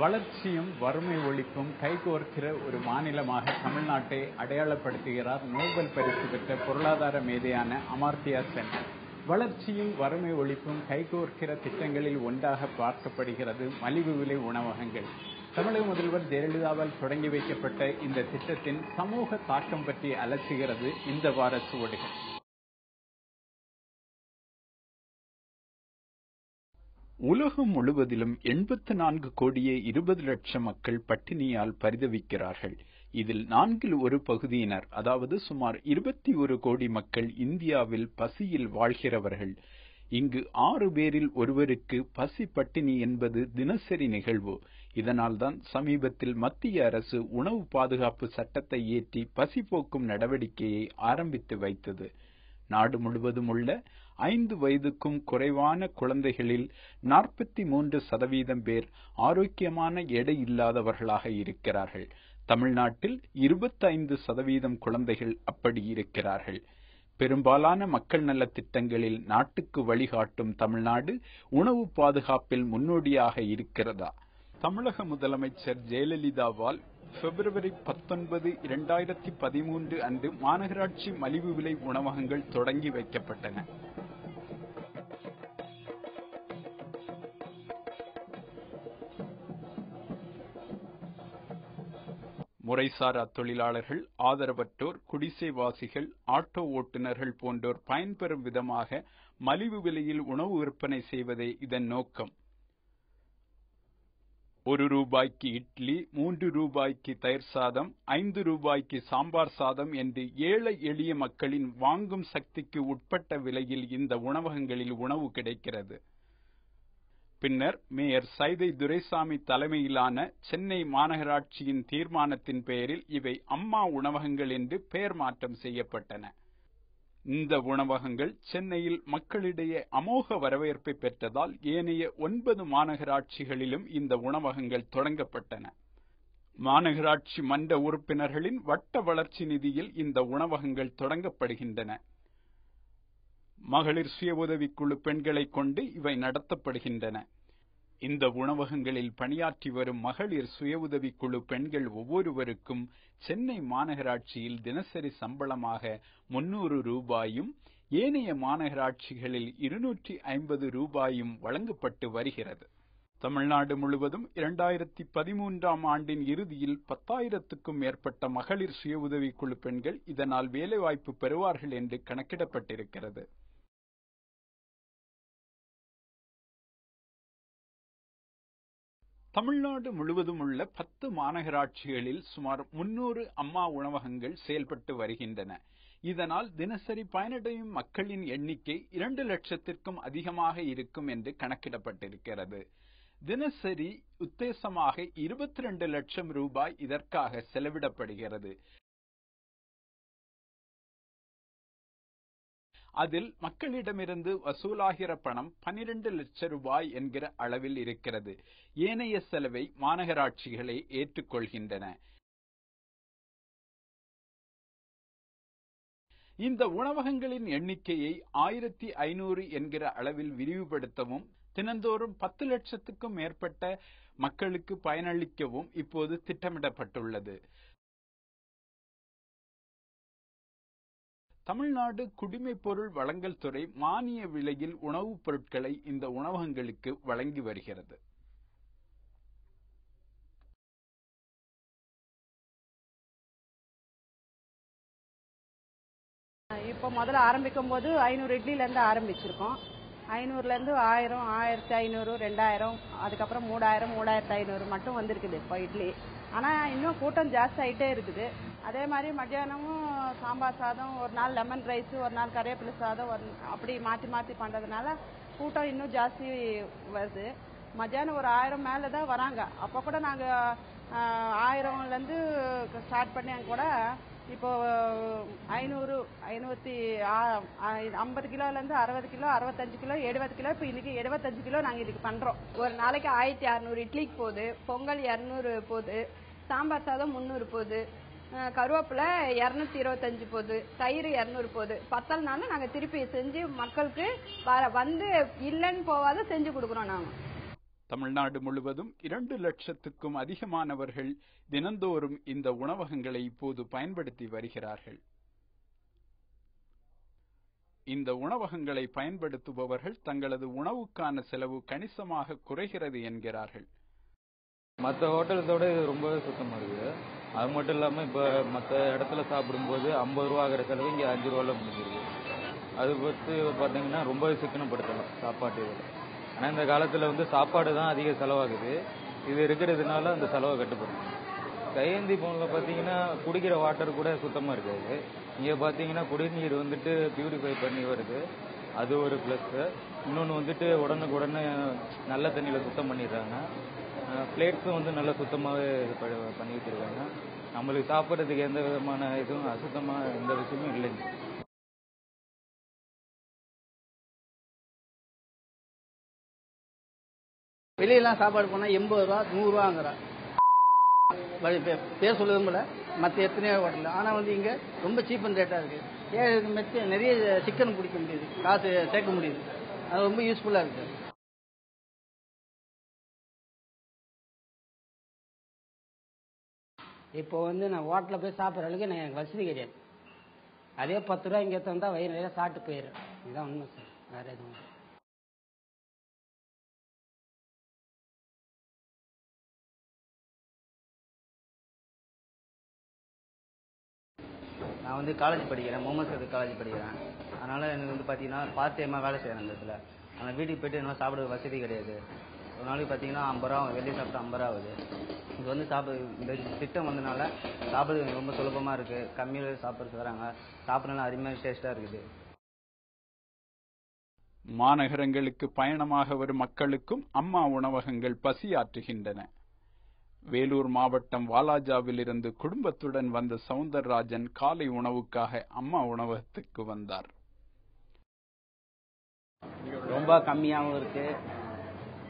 வளர்ச்சியும் வறுமை ஒழிப்பும் கைகோர்க்கிற ஒரு மாநிலமாக தமிழ்நாட்டை அடையாளப்படுத்துகிறார் நோபல் பரிசு பெற்ற பொருளாதார மேதையான அமார்த்தியா சென். வளர்ச்சியும் வறுமை ஒழிப்பும் கைகோர்க்கிற திட்டங்களில் ஒன்றாக பார்க்கப்படுகிறது மலிவு விலை உணவகங்கள். தமிழக முதல்வர் ஜெயலலிதாவால் தொடங்கி வைக்கப்பட்ட இந்த திட்டத்தின் சமூக தாக்கம் பற்றி அலசுகிறது இந்த வார சுவடுகள். உலகம் முழுவதிலும் எண்பத்து நான்கு கோடியே இருபது லட்சம் மக்கள் பட்டினியால் பரிதவிக்கிறார்கள். இதில் நான்கில் ஒரு பகுதியினர் அதாவது சுமார் இருபத்தி ஒரு கோடி மக்கள் இந்தியாவில் பசியில் வாழ்கிறவர்கள். இங்கு ஆறு பேரில் ஒருவருக்கு பசி பட்டினி என்பது தினசரி நிகழ்வு. இதனால்தான் சமீபத்தில் மத்திய அரசு உணவு பாதுகாப்பு சட்டத்தை இயற்றி பசி போக்கும் நடவடிக்கையை ஆரம்பித்து வைத்தது. நாடு முழுவதும் உள்ள ஐந்து வயதுக்கும் குறைவான குழந்தைகளில் நாற்பத்தி மூன்று சதவீதம் பேர் ஆரோக்கியமான எடை இல்லாதவர்களாக இருக்கிறார்கள். தமிழ்நாட்டில் இருபத்தைந்து சதவீதம் குழந்தைகள் அப்படி இருக்கிறார்கள். பெரும்பாலான மக்கள் நல திட்டங்களில் நாட்டுக்கு வழிகாட்டும் தமிழ்நாடு உணவு பாதுகாப்பில் முன்னோடியாக இருக்கிறதா? தமிழக முதலமைச்சர் ஜெயலலிதாவால் பிப்ரவரி பத்தொன்பது இரண்டாயிரத்தி பதிமூன்று அன்று மாநகராட்சி மலிவு விலை உணவகங்கள் தொடங்கி வைக்கப்பட்டன. முறைசாரா தொழிலாளர்கள் ஆதரவற்றோர் குடிசைவாசிகள் ஆட்டோ ஓட்டுநர்கள் போன்றோர் பயன்பெறும் விதமாக மலிவு விலையில் உணவு விற்பனை செய்வதே இதன் நோக்கம். ஒரு ரூபாய்க்கு இட்லி மூன்று ரூபாய்க்கு தயிர் சாதம் ஐந்து ரூபாய்க்கு சாம்பார் சாதம் என்று ஏழை எளிய மக்களின் வாங்கும் சக்திக்கு உட்பட்ட விலையில் இந்த உணவகங்களில் உணவு கிடைக்கிறது. பின்னர் மேயர் சைதை துரைசாமி தலைமையிலான சென்னை மாநகராட்சியின் தீர்மானத்தின் பெயரில் இவை அம்மா உணவகங்கள் என்று பெயர் மாற்றம் செய்யப்பட்டன. இந்த உணவகங்கள் சென்னையில் மக்களிடையே அமோக வரவேற்பை பெற்றதால் ஏனைய ஒன்பது மாநகராட்சிகளிலும் இந்த உணவகங்கள் தொடங்கப்பட்டன. மாநகராட்சி மன்ற உறுப்பினர்களின் வட்ட வளர்ச்சி நிதியில் இந்த உணவகங்கள் தொடங்கப்படுகின்றன. மகளிர் சுய உதவிக்குழு பெண்களை கொண்டு இவை நடத்தப்படுகின்றன. இந்த உணவகங்களில் பணியாற்றி வரும் மகளிர் சுய உதவிக்குழு பெண்கள் ஒவ்வொருவருக்கும் சென்னை மாநகராட்சியில் தினசரி சம்பளமாக முன்னூறு ரூபாயும் ஏனைய மாநகராட்சிகளில் இருநூற்றி ஐம்பது ரூபாயும் வழங்கப்பட்டு வருகிறது. தமிழ்நாடு முழுவதும் இரண்டாயிரத்தி பதிமூன்றாம் ஆண்டின் இறுதியில் பத்தாயிரத்துக்கும் மேற்பட்ட மகளிர் சுய உதவிக்குழு பெண்கள் இதனால் வேலைவாய்ப்பு பெறுவார்கள் என்று கணக்கிடப்பட்டிருக்கிறது. தமிழ்நாடு முழுவதும் உள்ள பத்து மாநகராட்சிகளில் சுமார் முன்னூறு அம்மா உணவகங்கள் செயல்பட்டு வருகின்றன. இதனால் தினசரி பயனடையும் மக்களின் எண்ணிக்கை இரண்டு லட்சத்திற்கும் அதிகமாக இருக்கும் என்று கணக்கிடப்பட்டிருக்கிறது. தினசரி உத்தேசமாக இருபத்தி ரெண்டு லட்சம் ரூபாய் இதற்காக செலவிடப்படுகிறது. அதில் மக்களிடமிருந்து வசூலாகிற பணம் பனிரெண்டு லட்சம் ரூபாய் என்கிற அளவில் இருக்கிறது. ஏனைய செலவை மாநகராட்சிகளே ஏற்றுக்கொள்கின்றன. இந்த உணவகங்களின் எண்ணிக்கையை ஆயிரத்தி ஐநூறு என்கிற அளவில் விரிவுபடுத்தவும் தினந்தோறும் பத்து லட்சத்துக்கும் மேற்பட்ட மக்களுக்கு பயனளிக்கவும் இப்போது திட்டமிடப்பட்டுள்ளது. தமிழ்நாடு குடிமைப் பொருள் வழங்கல் துறை மானிய விலையில் உணவுப் பொருட்களை இந்த உணவகங்களுக்கு வழங்கி வருகிறது. இப்போ முதல்ல ஆரம்பிக்கும் போது ஐநூறு இட்லிலேருந்து ஆரம்பிச்சிருக்கோம். ஐநூறுலேருந்து ஆயிரம் ஆயிரத்தி ஐநூறு ரெண்டாயிரம் அதுக்கப்புறம் மூணாயிரம் மூணாயிரத்தி ஐநூறு மட்டும் வந்திருக்குது இப்போ இட்லி. ஆனால் இன்னும் கூட்டம் ஜாஸ்தி ஆகிட்டே இருக்குது. அதே மாதிரி மத்தியானமும் சாம்பார் சாதம் ஒரு நாள் லெமன் ரைஸ் ஒரு நாள் கறிவேப்பிலை சாதம் ஒரு அப்படி மாற்றி மாற்றி பண்ணுறதுனால கூட்டம் இன்னும் ஜாஸ்தி வருது. மத்தியானம் ஒரு ஆயிரம் மேலே தான் வராங்க. அப்போ கூட நாங்கள் ஆயிரம்லேருந்து ஸ்டார்ட் பண்ணி கூட இப்போ ஐநூறு ஐநூற்றி ஐம்பது கிலோலேருந்து அறுபது கிலோ அறுபத்தஞ்சு கிலோ எழுபது கிலோ இப்போ இன்னைக்கு எழுபத்தஞ்சு கிலோ நாங்கள் இதுக்கு பண்ணுறோம் ஒரு நாளைக்கு ஆயிரத்தி அறநூறு இட்லிக்கு போகுது பொங்கல் இரநூறு போகுது சாம்பார் சாதம் முந்நூறு போகுது கருவேப்பிலை இரநூத்தி இருபத்தஞ்சு போகுது தயிர் இரநூறு போகுது பத்தல்னாலும் நாங்கள் திருப்பி செஞ்சு மக்களுக்கு வ- வந்து இல்லைன்னு போகாத செஞ்சு கொடுக்குறோம் நாங்கள் தமிழ்நாடு முழுவதும் இரண்டு லட்சத்துக்கும் அதிகமானவர்கள் தினந்தோறும் இந்த உணவகங்களை இப்போது பயன்படுத்தி வருகிறார்கள். இந்த உணவகங்களை பயன்படுத்துபவர்கள் தங்களது உணவுக்கான செலவு கணிசமாக குறைகிறது என்கிறார்கள். மற்ற ஹோட்டல்ஸோட இது ரொம்பவே சுத்தமாக இருக்குது. அது மட்டும் இல்லாமல் இப்போ மற்ற இடத்துல சாப்பிடும்போது ஐம்பது ரூபா ஆகிற செலவு இங்கே அஞ்சு ரூபால முடிஞ்சிருக்கு அது பற்றி பார்த்தீங்கன்னா ரொம்பவே சிக்கனப்படுத்தலாம் சாப்பாட்டு இதில். ஆனால் இந்த காலத்தில் வந்து சாப்பாடு தான் அதிக செலவாகுது. இது இருக்கிறதுனால அந்த செலவை கட்டுப்படும் கையேந்தி போனில் பார்த்தீங்கன்னா குடிக்கிற வாட்டர் கூட சுத்தமாக இருக்காது. இங்கே பார்த்தீங்கன்னா குடிநீர் வந்துட்டு பியூரிஃபை பண்ணி வருது. அது ஒரு ப்ளஸ்ஸு இன்னொன்று வந்துட்டு உடனுக்குடனே நல்ல தண்ணியில் சுத்தம் பண்ணிடுறாங்க. பிளேட்ஸும் வந்து நல்லா சுத்தமாகவே பண்ணி இருக்காங்க. நம்மளுக்கு சாப்பிட்றதுக்கு எந்த விதமான இதுவும் அசுத்தமாக எந்த விஷயமும் இல்லைங்க. வெளியெல்லாம் சாப்பாடு போனால் எண்பது ரூபா நூறுரூவாங்கிறான் பேர் சொல்லுவதும் போல மற்ற எத்தனையோ ஹோட்டல் ஆனால் வந்து இங்கே ரொம்ப சீப் அண்ட் ரேட்டாக இருக்குது ஏன் மெச்ச நிறைய சிக்கன் பிடிக்க முடியுது. காசு சேர்க்க முடியுது. அது ரொம்ப யூஸ்ஃபுல்லாக இருக்குது இப்போ வந்து நான் ஹோட்டலில் போய் சாப்பிட்ற அளவுக்கு நான் எனக்கு வசதி கிடையாது. அதே பத்து ரூபா இங்கே தந்தால் வயிறு நிறைய சாப்பிட்டு போயிடுறேன் இதுதான் உண்மை சார் வேறு எதுவும் நான் வந்து காலேஜ் படிக்கிறேன் முகமது சது காலேஜ் படிக்கிறேன். அதனால் எனக்கு வந்து பார்த்தீங்கன்னா பார்ட் டைமாக வேலை செய்கிறேன் இந்த இடத்துல. ஆனால் வீட்டுக்கு போய்ட்டு என்ன சாப்பிட வசதி கிடையாது. ஒரு நாளைக்கு பார்த்தீங்கன்னா ஐம்பது ரூபா வெளியே சாப்பிட்டா ஐம்பது ரூபா ஆகுது. இது வந்து சாப்பிட இந்த திட்டம் வந்தனால சாப்பிடுறது ரொம்ப சுலபமாக இருக்குது கம்மியில் சாப்பிட்றது வராங்க சாப்பிட்றதுனால அருமையாக டேஸ்ட்டாக இருக்குது. மாநகரங்களுக்கு பயணமாக வரும் மக்களுக்கும் அம்மா உணவகங்கள் பசியாற்றுகின்றன. வேலூர் மாவட்டம் வாலாஜாவிலிருந்து குடும்பத்துடன் வந்த சவுந்தரராஜன் காலை உணவுக்காக அம்மா உணவகத்துக்கு வந்தார். ரொம்ப கம்மியாகவும் இருக்கு.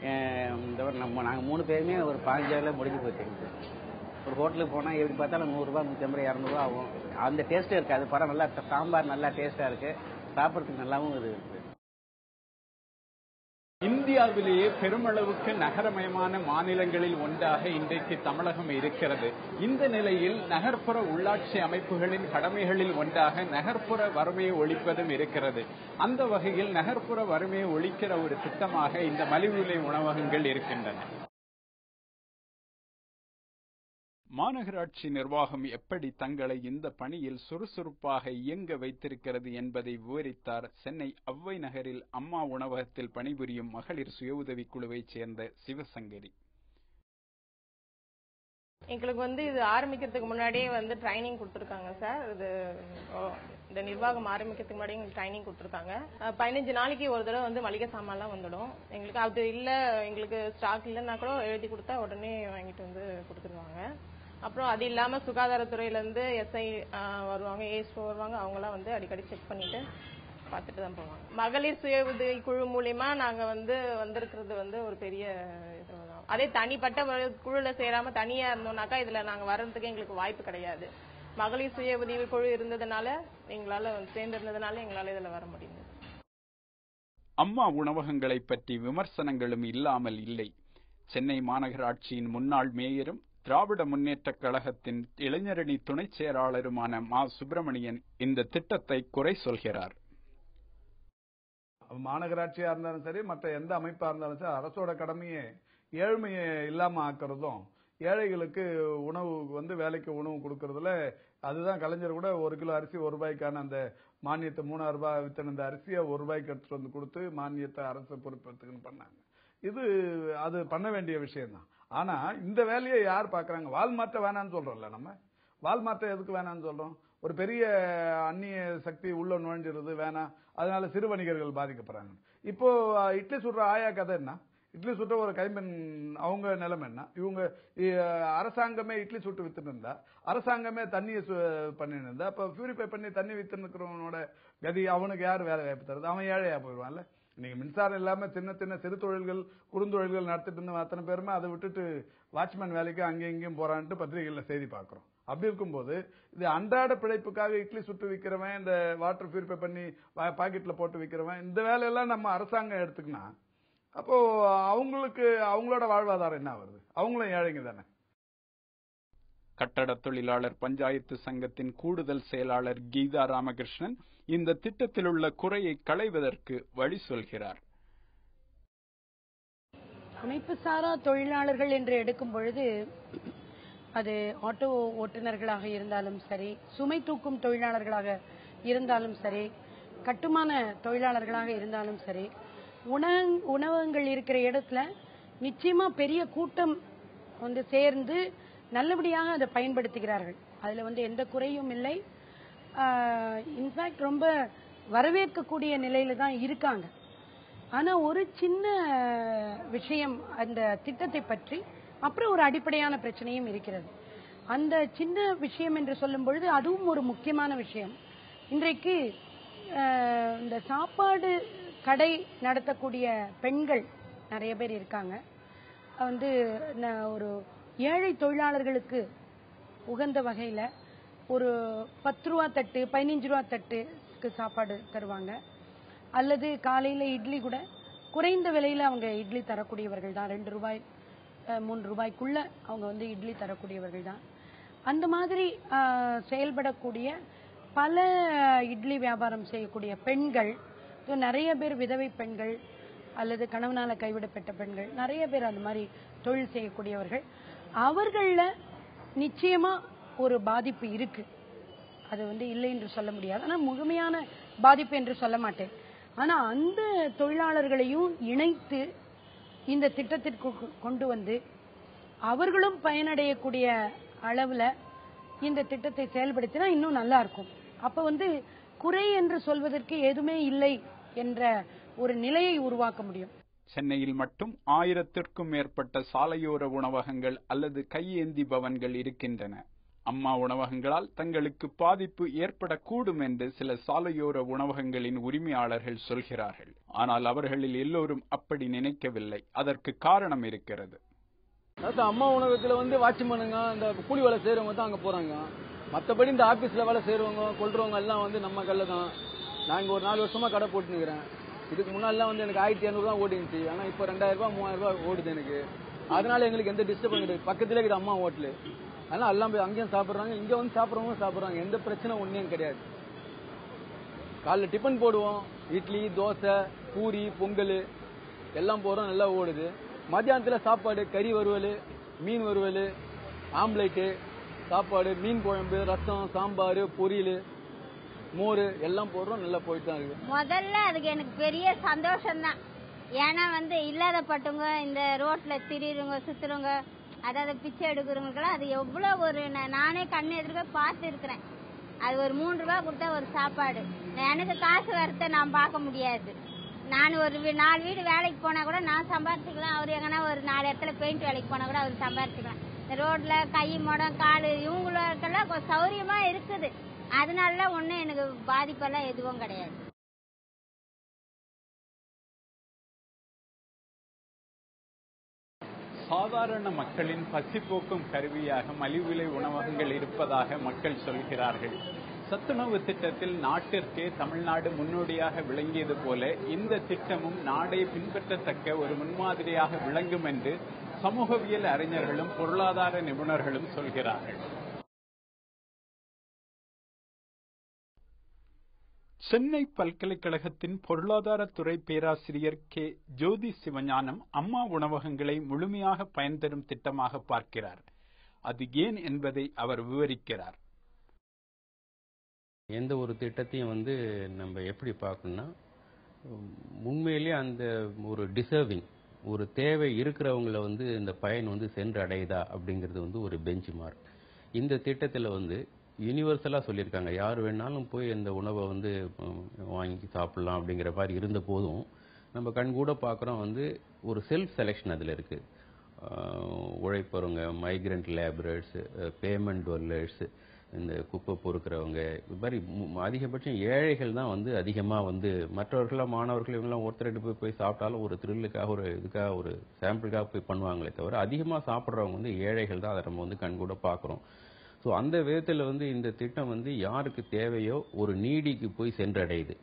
அஹ் இந்த நம்ம நாங்கள் மூணு பேருமே ஒரு பாஞ்சாவில் முடிஞ்சு போச்சு. ஒரு ஹோட்டலுக்கு போனால் எப்படி பார்த்தாலும் நூறுரூவா நூற்றம்பது இரநூறுவா ஆகும். அந்த டேஸ்ட்டே இருக்காது பரவாயில்ல நல்லா சாம்பார் நல்லா டேஸ்ட்டாக இருக்கு. சாப்பிட்றதுக்கு நல்லாவும் இது இருக்கு. இந்தியாவிலேயே பெருமளவுக்கு நகரமயமான மாநிலங்களில் ஒன்றாக இன்றைக்கு தமிழகம் இருக்கிறது. இந்த நிலையில் நகர்ப்புற உள்ளாட்சி அமைப்புகளின் கடமைகளில் ஒன்றாக நகர்ப்புற வறுமையை ஒழிப்பதும் இருக்கிறது. அந்த வகையில் நகர்ப்புற வறுமையை ஒழிக்கிற ஒரு திட்டமாக இந்த மலிவு விலை உணவகங்கள் இருக்கின்றன. மாநகராட்சி நிர்வாகம் எப்படி தங்களை இந்த பணியில் சுறுசுறுப்பாக இயங்க வைத்திருக்கிறது என்பதை விவரித்தார். சென்னை அவ்வை நகரில் அம்மா உணவகத்தில் பணிபுரியும் மகளிர் சுய உதவிக் குழுவைச் சேர்ந்த சிவசங்கரி. எங்களுக்கு வந்து இது ஆரம்பிக்கிறதுக்கு முன்னாடியே வந்து ட்ரைனிங் கொடுத்துருக்காங்க சார் இது ஓ, இந்த நிர்வாகம் ஆரம்பிக்கிறதுக்கு முன்னாடி எங்களுக்கு ட்ரைனிங் கொடுத்துருக்காங்க. பதினஞ்சு நாளைக்கு ஒரு தடவை வந்து மளிகை சாமான்லாம் வந்துடும். எங்களுக்கு அது இல்லை எங்களுக்கு ஸ்டாக் இல்லைன்னா கூட எழுதி கொடுத்தா உடனே வாங்கிட்டு வந்து கொடுத்துருவாங்க. அப்புறம் அது இல்லாம சுகாதாரத்துறையிலேருந்து எஸ்ஐ வருவாங்க ஏஸ்ஓ வருவாங்க அவங்களாம் வந்து அடிக்கடி செக் பண்ணிட்டு பார்த்துட்டு தான் போவாங்க. மகளிர் சுய உதவி குழு மூலியமா நாங்க வந்து வந்திருக்கிறது வந்து ஒரு பெரிய இதுதான். அதே தனிப்பட்ட ஒரு குழுல சேராம தனியா இருந்தோம்னாக்கா இதுல நாங்க வர்றதுக்கு எங்களுக்கு வாய்ப்பு கிடையாது. மகளிர் சுய உதவி குழு இருந்ததுனால எங்களால வந்து சேர்ந்திருந்ததுனால எங்களால இதுல வர முடியுது. அம்மா உணவகங்களை பற்றி விமர்சனங்களும் இல்லாமல் இல்லை. சென்னை மாநகராட்சியின் முன்னாள் மேயரும் திராவிட முன்னேற்றக் கழகத்தின் இளைஞரணி துணைச் செயலாளருமான மா. சுப்பிரமணியன் இந்த திட்டத்தை குறை சொல்கிறார். மாநகராட்சியா இருந்தாலும் சரி மற்ற எந்த அமைப்பா இருந்தாலும் சரி அரசோட கடமையே ஏழ்மையை இல்லாம ஆக்குறதும் ஏழைகளுக்கு உணவு வந்து வேலைக்கு உணவு கொடுக்கறதுல அதுதான் கலைஞர் கூட ஒரு கிலோ அரிசி ஒரு ரூபாய்க்கான அந்த மானியத்தை மூணாயிரம் ரூபாய் வித்தன அந்த அரிசியை ஒரு ரூபாய்க்கு எடுத்துட்டு வந்து கொடுத்து மானியத்தை அரசு பொறுப்பேற்றுக்குன்னு பண்ணாங்க. இது அது பண்ண வேண்டிய விஷயம் தான் ஆனா இந்த வேலையை யார் பாக்குறாங்க வால்மார்ட்ட வேணாம்னு சொல்றோம்ல நம்ம. வால்மார்ட்ட எதுக்கு வேணாம்னு சொல்றோம்? ஒரு பெரிய அந்நிய சக்தி உள்ள நுழைஞ்சிருது வேணாம் அதனால சிறு வணிகர்கள் பாதிக்கப்படுறாங்க. இப்போ இட்லி சுடுற ஆயா கதை என்ன? இட்லி சுட்ட ஒரு கைம்பெண் அவங்க நிலைமை என்ன? இவங்க அரசாங்கமே இட்லி சுட்டு வித்துட்டு இருந்தா அரசாங்கமே தண்ணியை சு- பண்ணிட்டு இருந்தா அப்ப பியூரிஃபை பண்ணி தண்ணி வித்துன்னு இருக்கிறவனோட கதி அவனுக்கு யார் வேலை வாய்ப்பு தருது? அவன் ஏழையா போயிடுவான்ல. இன்னைக்கு மின்சாரம் இல்லாம சின்ன சின்ன சிறு தொழில்கள் குறுந்தொழில்கள் நடத்திட்டு இருந்த அத்தனை பேருமே அதை விட்டுட்டு வாட்ச்மேன் வேலைக்கு அங்கேயும் இங்கேயும் போறான்ட்டு பத்திரிகைகள்ல செய்தி பார்க்கிறோம். அப்படி இருக்கும்போது இது அன்றாட பிழைப்புக்காக இட்லி சுட்டு விற்கிறவன் இந்த வாட்டர் பியூரிஃபை பண்ணி பா- பாக்கெட்ல போட்டு விற்கிறவன் இந்த வேலையெல்லாம் நம்ம அரசாங்கம் எடுத்துக்கினா அப்போ அவங்களுக்கு அவங்களோட வாழ்வாதாரம் என்ன வருது அவங்களும் ஏழைங்க தானே. கட்டட தொழிலாளர் பஞ்சாயத்து சங்கத்தின் கூடுதல் செயலாளர் கீதா ராமகிருஷ்ணன் இந்த திட்டத்தில் உள்ள குறையை களைவதற்கு வழி சொல்கிறார். அமைப்பு சாரா தொழிலாளர்கள் என்று எடுக்கும் பொழுது அது ஆட்டோ ஓட்டுநர்களாக இருந்தாலும் சரி சுமை தூக்கும் தொழிலாளர்களாக இருந்தாலும் சரி கட்டுமான தொழிலாளர்களாக இருந்தாலும் சரி உணவு உணவகங்கள் இருக்கிற இடத்துல நிச்சயமா பெரிய கூட்டம் வந்து சேர்ந்து நல்லபடியாக அதை பயன்படுத்துகிறார்கள். அதுல வந்து எந்த குறையும் இல்லை. இன்ஃபேக்ட் ரொம்ப வரவேற்கக்கூடிய நிலையில தான் இருக்காங்க. ஆனா ஒரு சின்ன விஷயம் அந்த திட்டத்தை பற்றி அப்புறம் ஒரு அடிப்படையான பிரச்சனையும் இருக்கிறது. அந்த சின்ன விஷயம் என்று சொல்லும் பொழுது அதுவும் ஒரு முக்கியமான விஷயம். இன்றைக்கு இந்த சாப்பாடு கடை நடத்தக்கூடிய பெண்கள் நிறைய பேர் இருக்காங்க. வந்து ஒரு ஏழை தொழிலாளர்களுக்கு உகந்த வகையில் ஒரு பத்து ரூபா தட்டு பதினஞ்சு ரூபா தட்டுக்கு சாப்பாடு தருவாங்க. அல்லது காலையில் இட்லி கூட குறைந்த விலையில் அவங்க இட்லி தரக்கூடியவர்கள் தான். ரெண்டு ரூபாய் மூன்று ரூபாய்க்குள்ள அவங்க வந்து இட்லி தரக்கூடியவர்கள் தான். அந்த மாதிரி செயல்படக்கூடிய பல இட்லி வியாபாரம் செய்யக்கூடிய பெண்கள் நிறைய பேர் விதவை பெண்கள் அல்லது கணவனால் கைவிடப்பட்ட பெண்கள் நிறைய பேர் அந்த மாதிரி தொழில் செய்யக்கூடியவர்கள். அவர்களில் நிச்சயமா ஒரு பாதிப்பு இருக்கு. அது வந்து இல்லை என்று சொல்ல முடியாது. ஆனால் முழுமையான பாதிப்பு என்று சொல்ல மாட்டேன். ஆனால் அந்த தொழிலாளர்களையும் இணைத்து இந்த திட்டத்திற்கு கொ- கொண்டு வந்து அவர்களும் பயனடையக்கூடிய அளவில் இந்த திட்டத்தை செயல்படுத்தினா இன்னும் நல்லா இருக்கும். அப்ப வந்து குறை என்று சொல்வதற்கு எதுவுமே இல்லை என்ற ஒரு நிலையை உருவாக்க முடியும். சென்னையில் மட்டும் ஆயிரத்திற்கும் மேற்பட்ட சாலையோர உணவகங்கள் அல்லது கையேந்தி பவன்கள் இருக்கின்றன. அம்மா உணவகங்களால் தங்களுக்கு பாதிப்பு ஏற்படக்கூடும் என்று சில சாலையோர உணவகங்களின் உரிமையாளர்கள் சொல்கிறார்கள். ஆனால் அவர்களில் எல்லோரும் அப்படி நினைக்கவில்லை. அதற்கு காரணம் இருக்கிறது. அதாவது அம்மா உணவகத்துல வந்து வாட்ச்மேனுங்க இந்த கூலி வேலை செய்யறவங்க தான் அங்க போறாங்க. மத்தபடி இந்த ஆபீஸ்ல வேலை செய்யறவங்க கொள்றவங்க எல்லாம் வந்து நம்ம கல்ல தான். நான் இங்க ஒரு நாலு வருஷமா கடை போட்டுனுக்கிறேன் இதுக்கு முன்னாடிலாம் வந்து எனக்கு ஆயிரத்தி இரநூறு தான் ஓடிச்சு ஆனா இப்போ ரெண்டாயிரம் ரூபாய் மூவாயிரம் ரூபாய் ஓடுது எனக்கு. அதனால எங்களுக்கு எந்த டிஸ்டர்பன் கிடையாது. பக்கத்துல இருக்குது அம்மா ஹோட்டல் அதனால எல்லாம் போய் அங்கேயும் சாப்பிடுறாங்க இங்க வந்து சாப்பிடுறவங்க சாப்பிடுறாங்க. எந்த பிரச்சனை ஒன்றும் கிடையாது. காலைல டிஃபன் போடுவோம். இட்லி தோசை பூரி பொங்கல் எல்லாம் போடுறோம் நல்லா ஓடுது. மத்தியானத்துல சாப்பாடு கறி வறுவல் மீன் வறுவல் ஆம்லேட்டு சாப்பாடு மீன் குழம்பு ரசம் சாம்பார் பொரியல். மோர் எல்லாம் போடுறோம் நல்லா போயிட்டு தான் இருக்கு முதல்ல அதுக்கு எனக்கு பெரிய சந்தோஷம் தான் ஏன்னா வந்து இல்லாதப்பட்டவங்க இந்த ரோட்ல திரியுறவங்க சுத்துறவங்க அதாவது பிச்சை எடுக்கிறவங்களுக்கெல்லாம் அது எவ்வளோ ஒரு நானே கண்ணு எதிர்க்க பார்த்து இருக்கிறேன் அது ஒரு மூணு ரூபா கொடுத்தா ஒரு சாப்பாடு. எனக்கு காசு வரத்தை நான் பார்க்க முடியாது. நான் ஒரு வீ- நாலு வீடு வேலைக்கு போனா கூட நான் சம்பாதிச்சுக்கலாம் அவர் எங்கன்னா ஒரு நாலு இடத்துல பெயிண்ட் வேலைக்கு போனா கூட அவர் சம்பாதிச்சுக்கலாம் இந்த ரோட்ல கை முடம் காலு இவங்களுக்கெல்லாம் சௌரியமா இருக்குது. அதனால ஒன்றும் எனக்கு பாதிப்பெல்லாம் எதுவும் கிடையாது. சாதாரண மக்களின் பசி போக்கும் கருவியாக மலிவிலை உணவகங்கள் இருப்பதாக மக்கள் சொல்கிறார்கள். சத்துணவு திட்டத்தில் நாட்டிற்கே தமிழ்நாடு முன்னோடியாக விளங்கியது போல இந்த திட்டமும் நாடே பின்பற்றத்தக்க ஒரு முன்மாதிரியாக விளங்கும் என்று சமூகவியல் அறிஞர்களும் பொருளாதார நிபுணர்களும் சொல்கிறார்கள். சென்னை பல்கலைக்கழகத்தின் பொருளாதாரத்துறை பேராசிரியர் கே. ஜோதி சிவஞானம் அம்மா உணவகங்களை முழுமையாக பயன் தரும் திட்டமாக பார்க்கிறார். அது ஏன் என்பதை அவர் விவரிக்கிறார். எந்த ஒரு திட்டத்தையும் வந்து நம்ம எப்படி பார்க்கணும்னா உண்மையிலே உண்மையிலேயே அந்த ஒரு டிசர்விங் ஒரு தேவை இருக்கிறவங்கள வந்து இந்த பயன் வந்து சென்று அடையுதா அப்படிங்கிறது வந்து ஒரு பெஞ்ச் மார்க் இந்த திட்டத்தில் வந்து யூனிவர்சலாக சொல்லியிருக்காங்க. யார் வேணாலும் போய் இந்த உணவை வந்து வாங்கி சாப்பிடலாம் அப்படிங்கிற மாதிரி இருந்த போதும் நம்ம கண்கூட பார்க்குறோம் வந்து ஒரு செல்ஃப் செலெக்ஷன் அதில் இருக்குது உழைப்பவங்க மைக்ரண்ட் லேபரர்ஸ் பேமெண்ட் டொல்லர்ஸ் இந்த குப்பை பொறுக்கிறவங்க இது மாதிரி அதிகபட்சம் ஏழைகள் தான் வந்து அதிகமாக வந்து மற்றவர்களாக மாணவர்கள் இவங்கெல்லாம் ஒருத்தர் ரெண்டு போய் சாப்பிட்டாலும் ஒரு த்ரில்லுக்காக ஒரு இதுக்காக ஒரு சாம்பிளுக்காக போய் பண்ணுவாங்களே தவிர அதிகமாக சாப்பிட்றவங்க வந்து ஏழைகள் தான். அதை நம்ம வந்து கண்கூட பார்க்குறோம். ஸோ அந்த விதத்தில் வந்து இந்த திட்டம் வந்து யாருக்கு தேவையோ ஒரு நீடிக்கு போய் சென்றடையுது.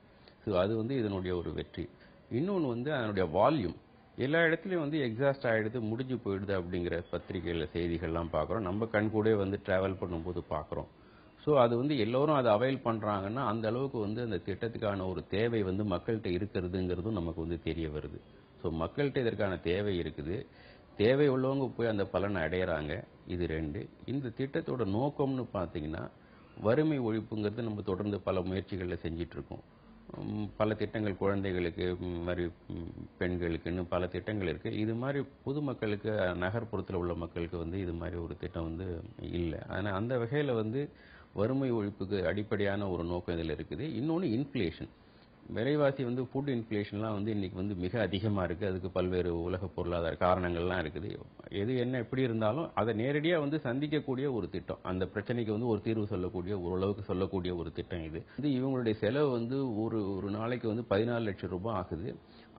ஸோ அது வந்து இதனுடைய ஒரு வெற்றி. இன்னொன்று வந்து அதனுடைய வால்யூம் எல்லா இடத்துலையும் வந்து எக்ஸாஸ்ட் ஆகிடுது முடிஞ்சு போயிடுது அப்படிங்கிற பத்திரிகையில் செய்திகள்லாம் பார்க்குறோம். நம்ம கண் கூட வந்து ட்ராவல் பண்ணும்போது பார்க்குறோம். ஸோ அது வந்து எல்லோரும் அதை அவைல் பண்ணுறாங்கன்னா அந்த அளவுக்கு வந்து அந்த திட்டத்துக்கான ஒரு தேவை வந்து மக்கள்கிட்ட இருக்கிறதுங்கிறதும் நமக்கு வந்து தெரிய வருது. ஸோ மக்கள்கிட்ட இதற்கான தேவை இருக்குது. தேவை உள்ளவங்க போய் அந்த பலனை அடையிறாங்க. இது ரெண்டு. இந்த திட்டத்தோட நோக்கம்னு பார்த்தீங்கன்னா வறுமை ஒழிப்புங்கிறது நம்ம தொடர்ந்து பல முயற்சிகளில் செஞ்சிட்டு இருக்கோம் பல திட்டங்கள் குழந்தைகளுக்கு மாதிரி பெண்களுக்குன்னு பல திட்டங்கள் இருக்கு. இது மாதிரி பொதுமக்களுக்கு நகர்ப்புறத்தில் உள்ள மக்களுக்கு வந்து இது மாதிரி ஒரு திட்டம் வந்து இல்லை. ஆனால் அந்த வகையில் வந்து வறுமை ஒழிப்புக்கு அடிப்படையான ஒரு நோக்கம் இதில் இருக்குது. இன்னொன்று இன்ஃப்ளேஷன் விலைவாசி வந்து ஃபுட் இன்ஃப்ளேஷன்லாம் வந்து இன்னைக்கு வந்து மிக அதிகமாக இருக்குது அதுக்கு பல்வேறு உலக பொருளாதார காரணங்கள்லாம் இருக்குது. எது என்ன எப்படி இருந்தாலும் அதை நேரடியாக வந்து சந்திக்கக்கூடிய ஒரு திட்டம். அந்த பிரச்சனைக்கு வந்து ஒரு தீர்வு சொல்லக்கூடிய ஓரளவுக்கு சொல்லக்கூடிய ஒரு திட்டம் இது. வந்து இவங்களுடைய செலவு வந்து ஒரு ஒரு நாளைக்கு வந்து பதினாலு லட்சம் ரூபாய் ஆகுது.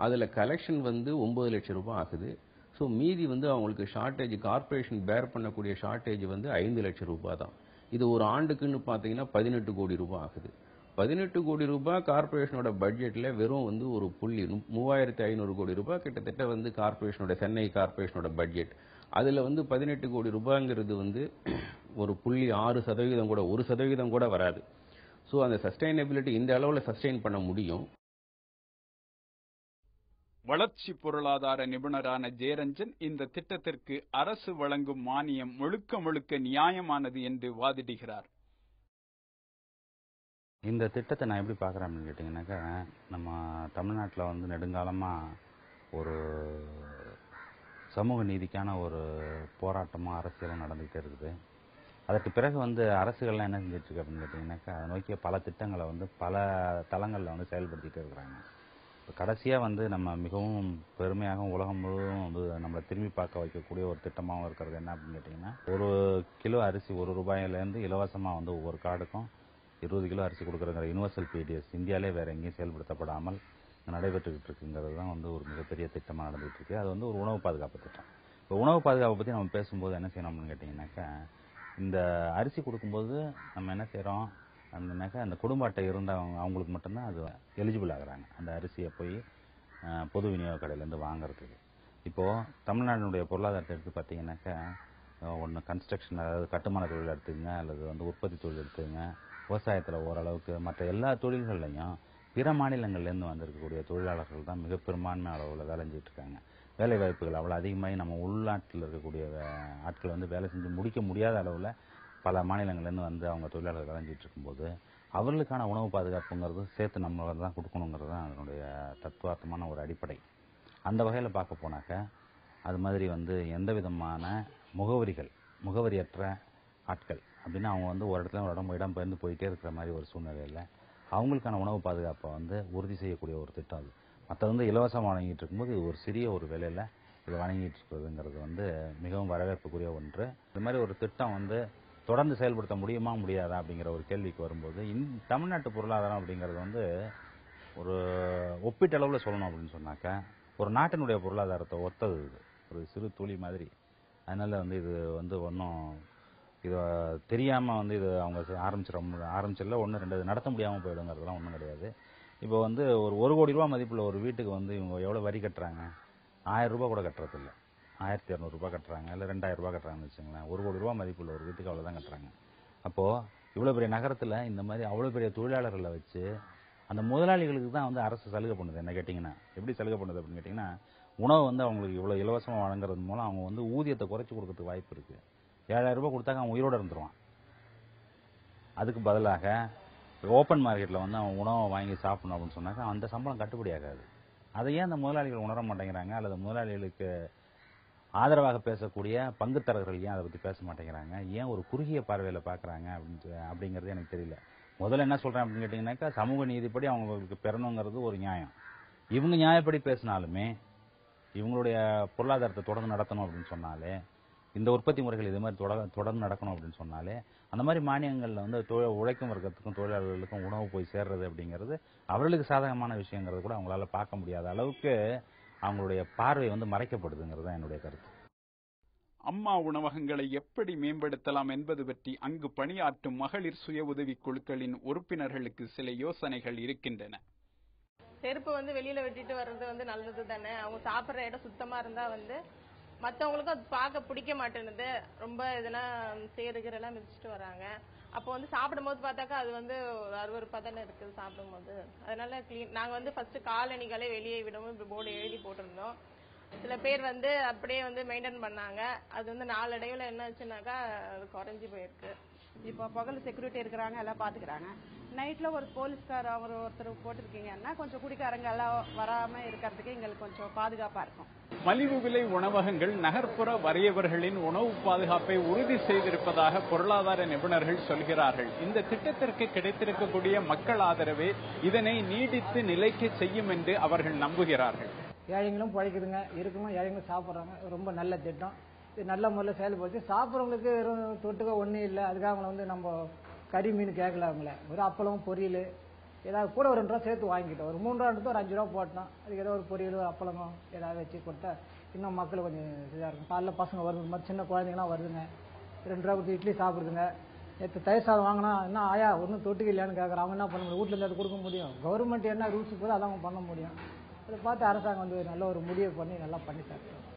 அதில் கலெக்ஷன் வந்து ஒன்பது லட்சம் ரூபாய் ஆகுது. ஸோ மீதி வந்து அவங்களுக்கு ஷார்ட்டேஜ் கார்ப்பரேஷன் பேர் பண்ணக்கூடிய ஷார்ட்டேஜ் வந்து ஐந்து லட்சம் ரூபாய் தான். இது ஒரு ஆண்டுக்குன்னு பார்த்தீங்கன்னா பதினெட்டு கோடி ரூபாய் ஆகுது. பதினெட்டு கோடி ரூபாய் கார்ப்பரேஷனோட பட்ஜெட்டில் வெறும் வந்து ஒரு புள்ளி மூவாயிரத்தி ஐநூறு கோடி ரூபாய் கிட்டத்தட்ட வந்து கார்ப்பரேஷனோட சென்னை கார்ப்பரேஷனோட பட்ஜெட். அதில் வந்து பதினெட்டு கோடி ரூபாய்ங்கிறது வந்து ஒரு புள்ளி ஆறு சதவீதம் கூட ஒரு சதவீதம் கூட வராது. ஸோ அந்த சஸ்டைனபிலிட்டி இந்த அளவில் சஸ்டெயின் பண்ண முடியும். வளர்ச்சி பொருளாதார நிபுணரான ஜெயரஞ்சன் இந்த திட்டத்திற்கு அரசு வழங்கும் மானியம் முழுக்க முழுக்க நியாயமானது என்று வாதிடுகிறார். இந்த திட்டத்தை நான் எப்படி பார்க்குறேன் அப்படின்னு கேட்டிங்கனாக்கா நம்ம தமிழ்நாட்டில் வந்து நெடுங்காலமாக ஒரு சமூக நீதிக்கான ஒரு போராட்டமும் அரசியலும் நடந்துகிட்டே இருக்குது. அதற்கு பிறகு வந்து அரசுகள்லாம் என்ன செஞ்சிட்ருக்கு அப்படின்னு கேட்டிங்கனாக்கா அதை நோக்கிய பல திட்டங்களை வந்து பல தளங்களில் வந்து செயல்படுத்திகிட்டே இருக்கிறாங்க. இப்போ கடைசியாக வந்து நம்ம மிகவும் பெருமையாகவும் உலகம் முழுவதும் வந்து நம்மளை திரும்பி பார்க்க வைக்கக்கூடிய ஒரு திட்டமாகவும் இருக்கிறது என்ன அப்படின்னு கேட்டிங்கன்னா ஒரு கிலோ அரிசி ஒரு ரூபாயிலேருந்து இலவசமாக வந்து ஒவ்வொரு கார்டுக்கும் இருபது கிலோ அரிசி கொடுக்குறங்கிற யூனிவர்சல் பிடிஎஸ் இந்தியாவிலே வேறு எங்கேயும் செயல்படுத்தப்படாமல் நடைபெற்றுக்கிட்டு இருக்குங்கிறது தான் வந்து ஒரு மிகப்பெரிய திட்டமாக நடந்துகிட்டு இருக்கு அது வந்து ஒரு உணவு பாதுகாப்பு திட்டம். இப்போ உணவு பாதுகாப்பை பற்றி நம்ம பேசும்போது என்ன செய்யணும் அப்படின்னு கேட்டிங்கனாக்கா இந்த அரிசி கொடுக்கும்போது நம்ம என்ன செய்கிறோம் அந்தனாக்கா அந்த குடும்ப அட்டை இருந்தவங்க அவங்களுக்கு மட்டும்தான் அது எலிஜிபிள் ஆகுறாங்க. அந்த அரிசியை போய் பொது விநியோக கடையிலேருந்து வாங்குறதுக்கு. இப்போது தமிழ்நாட்டினுடைய பொருளாதாரத்தை எடுத்து பார்த்தீங்கன்னாக்கா ஒன்று கன்ஸ்ட்ரக்ஷன் அதாவது கட்டுமான தொழில் எடுத்துங்க அல்லது வந்து உற்பத்தி தொழில் எடுத்துங்க விவசாயத்தில் ஓரளவுக்கு மற்ற எல்லா தொழில்கள்லையும் பிற மாநிலங்கள்லேருந்து வந்திருக்கக்கூடிய தொழிலாளர்கள் தான் மிக பெரும்பான்மை அளவில் விளைஞ்சிட்டு இருக்காங்க வேலை வாய்ப்புகள் அவ்வளோ அதிகமாகி நம்ம உள்நாட்டில் இருக்கக்கூடிய ஆட்கள் வந்து வேலை செஞ்சு முடிக்க முடியாத அளவில் பல மாநிலங்கள்லேருந்து வந்து அவங்க தொழிலாளர்கள் விளைஞ்சிட்டு இருக்கும்போது அவர்களுக்கான உணவு பாதுகாப்புங்கிறது சேர்த்து நம்மளை தான் கொடுக்கணுங்கிறது தான் அதனுடைய தத்துவார்த்தமான ஒரு அடிப்படை. அந்த வகையில் பார்க்க போனாக்க அது மாதிரி வந்து எந்த விதமான முகவரிகள் முகவரியற்ற ஆட்கள் அப்படின்னா அவங்க வந்து ஒரு இடத்துல ஒரு இடம் இடம் பெயர்ந்து போயிட்டே இருக்கிற மாதிரி ஒரு சூழ்நிலையில் அவங்களுக்கான உணவு பாதுகாப்பை வந்து உறுதி செய்யக்கூடிய ஒரு திட்டம் அது. மற்ற வந்து இலவசம் வழங்கிட்டு இருக்கும்போது இது ஒரு சிறிய ஒரு விலையில் இதை வழங்கிட்டு இருக்கிறதுங்கிறது வந்து மிகவும் வரவேற்புக்குரிய ஒன்று. இது மாதிரி ஒரு திட்டம் வந்து தொடர்ந்து செயல்படுத்த முடியுமா முடியாதா அப்படிங்கிற ஒரு கேள்விக்கு வரும்போது இந் தமிழ்நாட்டு பொருளாதாரம் அப்படிங்கிறது வந்து ஒரு ஒப்பீட்டளவில் சொல்லணும் அப்படின்னு சொன்னாக்கா ஒரு நாட்டினுடைய பொருளாதாரத்தை ஒத்தது இது. ஒரு சிறு துளி மாதிரி. அதனால் வந்து இது வந்து ஒன்றும் இது தெரியாமல் வந்து இது அவங்க ஆரம்பிச்சிட ஆரம்பிச்சிடல. ஒன்று ரெண்டு நடத்த முடியாமல் போயிடுங்கிறதுலாம் ஒன்றும் கிடையாது. இப்போ வந்து ஒரு ஒரு கோடி ரூபா மதிப்புள்ள ஒரு வீட்டுக்கு வந்து இவங்க எவ்வளோ வரி கட்டுறாங்க? ஆயிரம் ரூபா கூட கட்டுறதில்ல. ஆயிரத்தி இரநூறுபா கட்டுறாங்க. இல்லை ரெண்டாயிரம் ரூபா கட்டுறாங்கன்னு வச்சுங்களேன் ஒரு கோடி ரூபா மதிப்புள்ள ஒரு வீட்டுக்கு அவ்வளோதான் கட்டுறாங்க. அப்போது இவ்வளோ பெரிய நகரத்தில் இந்த மாதிரி அவ்வளோ பெரிய தொழிலாளர்களை வச்சு அந்த முதலாளிகளுக்கு தான் வந்து அரசு சலுகை பண்ணுது. என்ன கேட்டிங்கன்னா எப்படி சலுகை பண்ணுது அப்படின்னு கேட்டிங்கன்னா உணவு வந்து அவங்களுக்கு இவ்வளோ இலவசமாக வழங்குறது மூலம் அவங்க வந்து ஊதியத்தை குறைச்சி கொடுக்கறதுக்கு வாய்ப்பு இருக்குது ஏழாயிரம் ரூபாய் கொடுத்தாக்க அவன் உயிரோடு இருந்துருவான். அதுக்கு பதிலாக ஓப்பன் மார்க்கெட்டில் வந்து அவன் உணவை வாங்கி சாப்பிடணும் அப்படின்னு சொன்னாக்கா அந்த சம்பளம் கட்டுப்படி ஆகாது. அதை ஏன் அந்த முதலாளிகள் உணர மாட்டேங்கிறாங்க? அல்லது முதலாளிகளுக்கு ஆதரவாக பேசக்கூடிய பங்குத்தரகர்கள் ஏன் அதை பற்றி பேச மாட்டேங்கிறாங்க? ஏன் ஒரு குறுகிய பார்வையில் பார்க்குறாங்க அப்படின்ட்டு அப்படிங்கிறது எனக்கு தெரியல. முதல்ல என்ன சொல்கிறேன் அப்படின்னு கேட்டிங்கனாக்கா சமூக நீதிப்படி அவங்களுக்கு பெறணுங்கிறது ஒரு நியாயம். இவங்க நியாயப்படி பேசினாலுமே இவங்களுடைய பொருளாதாரத்தை தொடர்ந்து நடத்தணும் அப்படின்னு சொன்னாலே இந்த உற்பத்தி முறைகள் இது மாதிரி தொடர் தொடர்ந்து நடக்கணும் அப்படின்னு சொன்னாலே அந்த மாதிரி மானியங்களில் வந்து தொழில் உழைக்கும் வர்க்கத்துக்கும் தொழிலாளர்களுக்கும் உணவு போய் சேர்றது அப்படிங்கிறது அவர்களுக்கு சாதகமான விஷயங்கிறது கூட அவங்களால பார்க்க முடியாத அளவுக்கு அவங்களுடைய பார்வை வந்து மறைக்கப்படுதுங்கிறது தான் என்னுடைய கருத்து. அம்மா உணவகங்களை எப்படி மேம்படுத்தலாம் என்பது பற்றி அங்கு பணியாற்றும் மகளிர் சுய உதவிக் குழுக்களின் உறுப்பினர்களுக்கு சில யோசனைகள் இருக்கின்றன. செருப்பு வந்து வெளியில வெட்டிட்டு வர்றது வந்து நல்லது தானே? அவங்க சாப்பிடுற இடம் சுத்தமா இருந்தா வந்து மத்தவங்களுக்கும் அது பார்க்க பிடிக்க மாட்டேனுது ரொம்ப இதெல்லாம் சேருகிற எல்லாம் மிதிச்சுட்டு வராங்க. அப்போ வந்து சாப்பிடும்போது பார்த்தாக்கா அது வந்து ஒரு தானே இருக்குது சாப்பிடும்போது. அதனால க்ளீன் நாங்க வந்து ஃபர்ஸ்ட் காலணிகளை வெளியே விடவும் போர்டு எழுதி போட்டிருந்தோம். சில பேர் வந்து அப்படியே வந்து மெயின்டைன் பண்ணாங்க. அது வந்து நாளடைவுல என்ன ஆச்சுனாக்கா அது குறைஞ்சு போயிருக்கு. இப்போ பகல் செக்யூரிட்டி இருக்கிறாங்க எல்லாம் பாத்துக்கிறாங்க. நைட்ல ஒரு போலீஸ்கார் அவர் ஒருத்தர் போட்டிருக்கீங்கன்னா கொஞ்சம் குடிக்காரங்க எல்லாம் வராம இருக்கிறதுக்கு எங்களுக்கு கொஞ்சம் பாதுகாப்பா இருக்கும். மலிவு விலை உணவகங்கள் நகர்ப்புற வறியவர்களின் உணவு பாதுகாப்பை உறுதி செய்திருப்பதாக பொருளாதார நிபுணர்கள் சொல்கிறார்கள். இந்த திட்டத்திற்கு கிடைத்திருக்கக்கூடிய மக்கள் ஆதரவே இதனை நீடித்து நிலைக்க செய்யும் என்று அவர்கள் நம்புகிறார்கள். ஏழைங்களும் பிழைக்குதுங்க இருக்கணும் ஏழைங்களும் சாப்பிட்றாங்க. ரொம்ப நல்ல திட்டம். நல்ல முறையில் செயல்படுத்தி சாப்பிட்றவங்களுக்கு வெறும் தொட்டுக்க ஒன்றும் இல்லை. அதுக்காக அவங்கள வந்து நம்ம கறி மீன் கேட்கல அவங்கள. ஒரு அப்பளம் பொரியல். ஏதாவது கூட ஒரு ரெண்டு ரூபா சேர்த்து வாங்கிட்டோம். ஒரு மூணு ரூபா எடுத்து ஒரு அஞ்சு ரூபா போட்டோம். அதுக்கு ஏதோ ஒரு பொரியல் ஒரு அப்பளமோ ஏதாவது வச்சு கொடுத்தா இன்னும் மக்கள் கொஞ்சம் இதாக இருக்கும். காலைல பசங்க வருது. மாதிரி சின்ன குழந்தைங்களாம் வருதுங்க. ரெண்டு ரூபா கொடுத்து இட்லி சாப்பிடுதுங்க. நேற்று தயிர் சாதம் வாங்கினா என்ன ஆயா ஒன்றும் தொட்டுக்க இல்லையான்னு கேட்குறாங்க அவங்க என்ன பண்ண முடியும் வீட்டில் இருந்து கொடுக்க முடியும். கவர்மெண்ட் என்ன ரூல்ஸ் போதோ அதான் அவங்க பண்ண முடியும். அதை பார்த்து அரசாங்கம் வந்து நல்ல ஒரு முடிவு பண்ணி நல்லா பண்ணி தரோம்